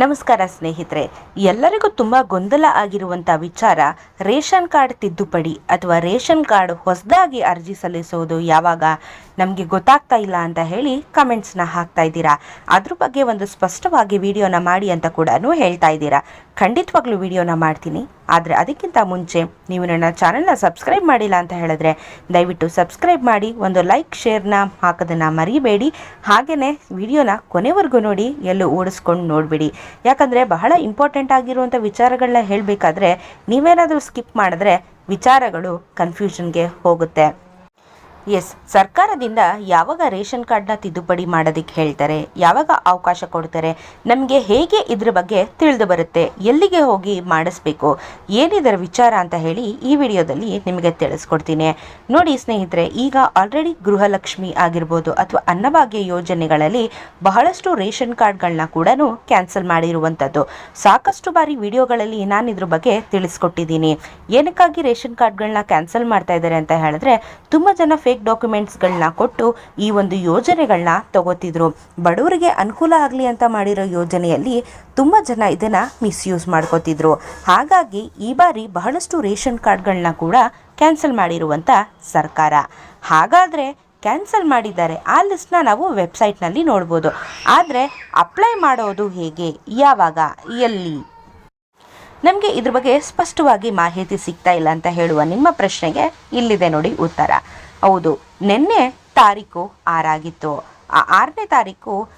ನಮಸ್ಕಾರ ಸ್ನೇಹಿತರೆ. ಎಲ್ಲರಿಗೂ ತುಂಬ ಗೊಂದಲ ಆಗಿರುವಂಥ ವಿಚಾರ, ರೇಷನ್ ಕಾರ್ಡ್ ತಿದ್ದುಪಡಿ ಅಥವಾ ರೇಷನ್ ಕಾರ್ಡ್ ಹೊಸದಾಗಿ ಅರ್ಜಿ ಸಲ್ಲಿಸುವುದು ಯಾವಾಗ? ನಮಗೆ ಗೊತ್ತಾಗ್ತಾ ಇಲ್ಲ ಅಂತ ಹೇಳಿ ಕಮೆಂಟ್ಸ್ನ ಹಾಕ್ತಾ ಇದ್ದೀರಾ. ಅದ್ರ ಬಗ್ಗೆ ಒಂದು ಸ್ಪಷ್ಟವಾಗಿ ವಿಡಿಯೋನ ಮಾಡಿ ಅಂತ ಕೂಡ ಹೇಳ್ತಾ ಇದ್ದೀರಾ. ಖಂಡಿತವಾಗ್ಲೂ ವಿಡಿಯೋನ ಮಾಡ್ತೀನಿ. ಆದರೆ ಅದಕ್ಕಿಂತ ಮುಂಚೆ ನೀವು ನನ್ನ ಚಾನಲ್ನ ಸಬ್ಸ್ಕ್ರೈಬ್ ಮಾಡಿಲ್ಲ ಅಂತ ಹೇಳಿದ್ರೆ ದಯವಿಟ್ಟು ಸಬ್ಸ್ಕ್ರೈಬ್ ಮಾಡಿ, ಒಂದು ಲೈಕ್, ಶೇರ್ನ ಹಾಕೋದನ್ನು ಮರಿಬೇಡಿ. ಹಾಗೆಯೇ ವಿಡಿಯೋನ ಕೊನೆವರೆಗೂ ನೋಡಿ, ಎಲ್ಲೂ ಓಡಿಸ್ಕೊಂಡು ನೋಡಿಬಿಡಿ. ಯಾಕಂದರೆ ಬಹಳ ಇಂಪಾರ್ಟೆಂಟ್ ಆಗಿರುವಂಥ ವಿಚಾರಗಳನ್ನ ಹೇಳಬೇಕಾದ್ರೆ ನೀವೇನಾದರೂ ಸ್ಕಿಪ್ ಮಾಡಿದ್ರೆ ವಿಚಾರಗಳು ಕನ್ಫ್ಯೂಷನ್ಗೆ ಹೋಗುತ್ತೆ. ಎಸ್, ಸರ್ಕಾರದಿಂದ ಯಾವಾಗ ರೇಷನ್ ಕಾರ್ಡ್ನ ತಿದ್ದುಪಡಿ ಮಾಡೋದಕ್ಕೆ ಹೇಳ್ತಾರೆ, ಯಾವಾಗ ಅವಕಾಶ ಕೊಡ್ತಾರೆ, ನಮಗೆ ಹೇಗೆ ಇದ್ರ ಬಗ್ಗೆ ತಿಳಿದು ಬರುತ್ತೆ, ಎಲ್ಲಿಗೆ ಹೋಗಿ ಮಾಡಿಸ್ಬೇಕು, ಏನಿದರ ವಿಚಾರ ಅಂತ ಹೇಳಿ ಈ ವಿಡಿಯೋದಲ್ಲಿ ನಿಮಗೆ ತಿಳಿಸ್ಕೊಡ್ತೀನಿ. ನೋಡಿ ಸ್ನೇಹಿತರೆ, ಈಗ ಆಲ್ರೆಡಿ ಗೃಹಲಕ್ಷ್ಮಿ ಆಗಿರ್ಬೋದು ಅಥವಾ ಅನ್ನಭಾಗ್ಯ ಯೋಜನೆಗಳಲ್ಲಿ ಬಹಳಷ್ಟು ರೇಷನ್ ಕಾರ್ಡ್ಗಳನ್ನ ಕೂಡ ಕ್ಯಾನ್ಸಲ್ ಮಾಡಿರುವಂಥದ್ದು. ಸಾಕಷ್ಟು ಬಾರಿ ವಿಡಿಯೋಗಳಲ್ಲಿ ನಾನು ಇದ್ರ ಬಗ್ಗೆ ತಿಳಿಸ್ಕೊಟ್ಟಿದ್ದೀನಿ. ಏನಕ್ಕಾಗಿ ರೇಷನ್ ಕಾರ್ಡ್ಗಳನ್ನ ಕ್ಯಾನ್ಸಲ್ ಮಾಡ್ತಾ ಇದ್ದಾರೆ ಅಂತ ಹೇಳಿದ್ರೆ, ತುಂಬ ಜನ ಫೇಕ್ ಡಾಕ್ಯುಮೆಂಟ್ಸ್ಗಳನ್ನ ಕೊಟ್ಟು ಈ ಒಂದು ಯೋಜನೆಗಳನ್ನ ತಗೋತಿದ್ರು ಬಡವರಿಗೆ ಅನುಕೂಲ ಆಗಲಿ ಅಂತ ಮಾಡಿರೋ ಯೋಜನೆಯಲ್ಲಿ ತುಂಬ ಜನ ಇದನ್ನು ಮಿಸ್ಯೂಸ್ ಮಾಡ್ಕೋತಿದ್ರು. ಹಾಗಾಗಿ ಈ ಬಾರಿ ಬಹಳಷ್ಟು ರೇಷನ್ ಕಾರ್ಡ್ಗಳನ್ನ ಕೂಡ ಕ್ಯಾನ್ಸಲ್ ಮಾಡಿರುವಂಥ ಸರ್ಕಾರ. ಹಾಗಾದರೆ ಕ್ಯಾನ್ಸಲ್ ಮಾಡಿದ್ದಾರೆ. ಆ ಲಿಸ್ಟ್ನ ನಾವು ವೆಬ್ಸೈಟ್ನಲ್ಲಿ ನೋಡ್ಬೋದು. ಆದರೆ ಅಪ್ಲೈ ಮಾಡೋದು ಹೇಗೆ? ಯಾವಾಗ? ಎಲ್ಲಿ? ನಮಗೆ ಇದ್ರ ಬಗ್ಗೆ ಸ್ಪಷ್ಟವಾಗಿ ಮಾಹಿತಿ ಸಿಗ್ತಾ ಇಲ್ಲ ಅಂತ ಹೇಳುವ ನಿಮ್ಮ ಪ್ರಶ್ನೆಗೆ ಇಲ್ಲಿದೆ ನೋಡಿ ಉತ್ತರ. ಹೌದು. ನಿನ್ನೆ ತಾರೀಕು ಆರಾಗಿತ್ತು. ಆ ಆರನೇ ತಾರೀಕು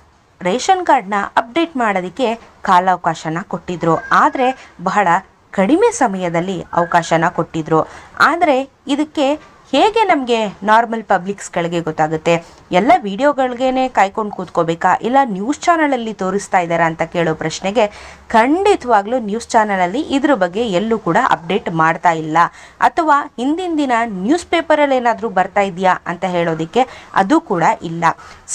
ರೇಷನ್ ಕಾರ್ಡ್ನ ಅಪ್ಡೇಟ್ ಮಾಡೋದಕ್ಕೆ ಕಾಲಾವಕಾಶನ ಕೊಟ್ಟಿದ್ರು. ಆದರೆ ಬಹಳ ಕಡಿಮೆ ಸಮಯದಲ್ಲಿ ಅವಕಾಶನ ಕೊಟ್ಟಿದ್ರು. ಆದರೆ ಇದಕ್ಕೆ ಹೇಗೆ ನಮಗೆ ನಾರ್ಮಲ್ ಪಬ್ಲಿಕ್ಸ್ಗಳಿಗೆ ಗೊತ್ತಾಗುತ್ತೆ? ಎಲ್ಲ ವಿಡಿಯೋಗಳಿಗೇನೆ ಕಾಯ್ಕೊಂಡು ಕೂತ್ಕೋಬೇಕಾ? ಇಲ್ಲ ನ್ಯೂಸ್ ಚಾನಲಲ್ಲಿ ತೋರಿಸ್ತಾ ಇದ್ದಾರಾ ಅಂತ ಕೇಳೋ ಪ್ರಶ್ನೆಗೆ ಖಂಡಿತವಾಗ್ಲೂ ನ್ಯೂಸ್ ಚಾನಲಲ್ಲಿ ಇದ್ರ ಬಗ್ಗೆ ಎಲ್ಲೂ ಕೂಡ ಅಪ್ಡೇಟ್ ಮಾಡ್ತಾ ಇಲ್ಲ. ಅಥವಾ ಹಿಂದಿನ ದಿನ ನ್ಯೂಸ್ ಪೇಪರಲ್ಲಿ ಏನಾದರೂ ಬರ್ತಾ ಇದೆಯಾ ಅಂತ ಹೇಳೋದಕ್ಕೆ ಅದು ಕೂಡ ಇಲ್ಲ.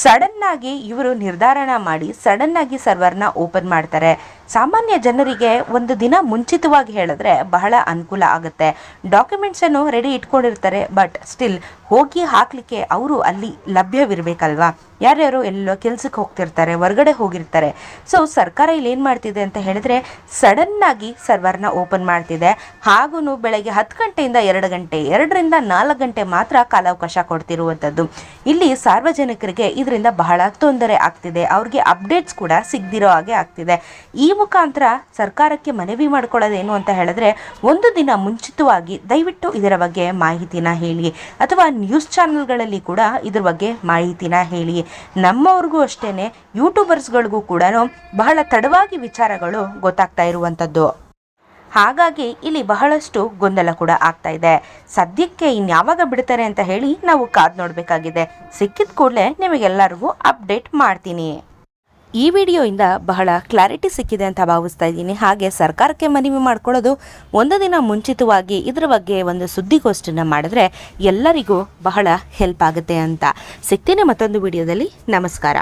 ಸಡನ್ನಾಗಿ ಇವರು ನಿರ್ಧಾರಣ ಮಾಡಿ, ಸಡನ್ನಾಗಿ ಸರ್ವರ್ನ ಓಪನ್ ಮಾಡ್ತಾರೆ. ಸಾಮಾನ್ಯ ಜನರಿಗೆ ಒಂದು ದಿನ ಮುಂಚಿತವಾಗಿ ಹೇಳಿದ್ರೆ ಬಹಳ ಅನುಕೂಲ ಆಗುತ್ತೆ. ಡಾಕ್ಯುಮೆಂಟ್ಸನ್ನು ರೆಡಿ ಇಟ್ಕೊಂಡಿರ್ತಾರೆ ಬಟ್ ಸ್ಟಿಲ್ ಹೋಗಿ ಹಾಕಲಿಕ್ಕೆ ಅವರು ಅಲ್ಲಿ ಲಭ್ಯವಿರಬೇಕಲ್ವಾ? ಯಾರ್ಯಾರು ಎಲ್ಲೋ ಕೆಲ್ಸಕ್ಕೆ ಹೋಗ್ತಿರ್ತಾರೆ, ಹೊರಗಡೆ ಹೋಗಿರ್ತಾರೆ. ಸೊ ಸರ್ಕಾರ ಇಲ್ಲಿ ಏನು ಮಾಡ್ತಿದೆ ಅಂತ ಹೇಳಿದ್ರೆ ಸಡನ್ನಾಗಿ ಸರ್ವರ್ನ ಓಪನ್ ಮಾಡ್ತಿದೆ. ಹಾಗೂ ಬೆಳಗ್ಗೆ ಹತ್ತು ಗಂಟೆಯಿಂದ ಎರಡು ಗಂಟೆ, ಎರಡರಿಂದ ನಾಲ್ಕು ಗಂಟೆ ಮಾತ್ರ ಕಾಲಾವಕಾಶ ಕೊಡ್ತಿರುವಂಥದ್ದು. ಇಲ್ಲಿ ಸಾರ್ವಜನಿಕರಿಗೆ ಇದರಿಂದ ಬಹಳ ತೊಂದರೆ ಆಗ್ತಿದೆ. ಅವ್ರಿಗೆ ಅಪ್ಡೇಟ್ಸ್ ಕೂಡ ಸಿಗದಿರೋ ಹಾಗೆ ಆಗ್ತಿದೆ. ಈ ಮುಖಾಂತರ ಸರ್ಕಾರಕ್ಕೆ ಮನವಿ ಮಾಡ್ಕೊಳ್ಳೋದೇನು ಅಂತ ಹೇಳಿದ್ರೆ ಒಂದು ದಿನ ಮುಂಚಿತವಾಗಿ ದಯವಿಟ್ಟು ಇದರ ಬಗ್ಗೆ ಮಾಹಿತಿನ ಹೇಳಿ. ಅಥವಾ ನ್ಯೂಸ್ ಚಾನೆಲ್ಗಳಲ್ಲಿ ಕೂಡ ಇದ್ರ ಬಗ್ಗೆ ಮಾಹಿತಿನ ಹೇಳಿ. ನಮ್ಮವ್ರಿಗೂ ಅಷ್ಟೇ ಯೂಟ್ಯೂಬರ್ಸ್ಗಳಿಗೂ ಕೂಡ ಬಹಳ ತಡವಾಗಿ ವಿಚಾರಗಳು ಗೊತ್ತಾಗ್ತಾ ಇರುವಂಥದ್ದು. ಹಾಗಾಗಿ ಇಲ್ಲಿ ಬಹಳಷ್ಟು ಗೊಂದಲ ಕೂಡ ಆಗ್ತಾ ಇದೆ. ಸದ್ಯಕ್ಕೆ ಇನ್ಯಾವಾಗ ಬಿಡ್ತಾರೆ ಅಂತ ಹೇಳಿ ನಾವು ಕಾದು ನೋಡಬೇಕಾಗಿದೆ. ಸಿಕ್ಕಿದ ಕೂಡಲೇ ನಿಮಗೆಲ್ಲರಿಗೂ ಅಪ್ಡೇಟ್ ಮಾಡ್ತೀನಿ. ಈ ವಿಡಿಯೋಯಿಂದ ಬಹಳ ಕ್ಲಾರಿಟಿ ಸಿಕ್ಕಿದೆ ಅಂತ ಭಾವಿಸ್ತಾ ಇದ್ದೀನಿ. ಹಾಗೆ ಸರ್ಕಾರಕ್ಕೆ ಮನವಿ ಮಾಡ್ಕೊಳ್ಳೋದು ಒಂದು ದಿನ ಮುಂಚಿತವಾಗಿ ಇದರ ಬಗ್ಗೆ ಒಂದು ಸುದ್ದಿಗೋಷ್ಠಿನ ಮಾಡಿದ್ರೆ ಎಲ್ಲರಿಗೂ ಬಹಳ ಹೆಲ್ಪ್ ಆಗುತ್ತೆ ಅಂತ. ಸಿಗ್ತೀನಿ ಮತ್ತೊಂದು ವಿಡಿಯೋದಲ್ಲಿ. ನಮಸ್ಕಾರ.